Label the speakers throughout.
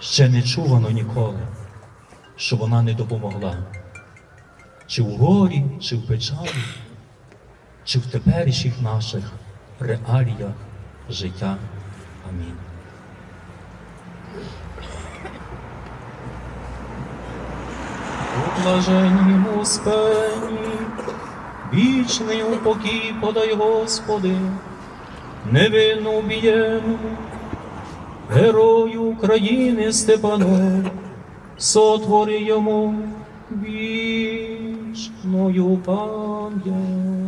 Speaker 1: ще не чувано ніколи, що вона не допомогла. Чи в горі, чи в печалі, чи в теперішніх наших реаліях життя. Амінь. У блаженнім вічний упокій подай, Господи, невинну убієну, герою України Степану, сотвори йому вічною пам'ять.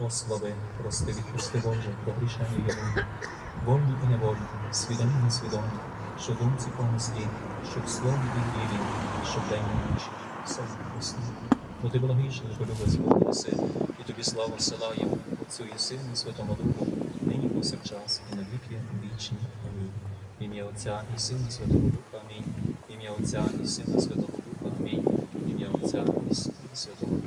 Speaker 1: Ослави, прости, відпусти Боже, погрішання його, вольні і невольні, свідомі і несвідомі, що думці помислі, що в слові і ділі, що в день і ночі, все Христі. Бо ти благовішний, полюбив Бога Син, і тобі слава села Йому, Отцю і Сину, і Святому Духу, нині повсякчас, і на віки вічні. Амінь. В ім'я Отця і Сина, Святого Духа, Амінь. В ім'я Отця і Сина, Святого Духа, Амінь. В ім'я Отця і Сина, Святого Духа.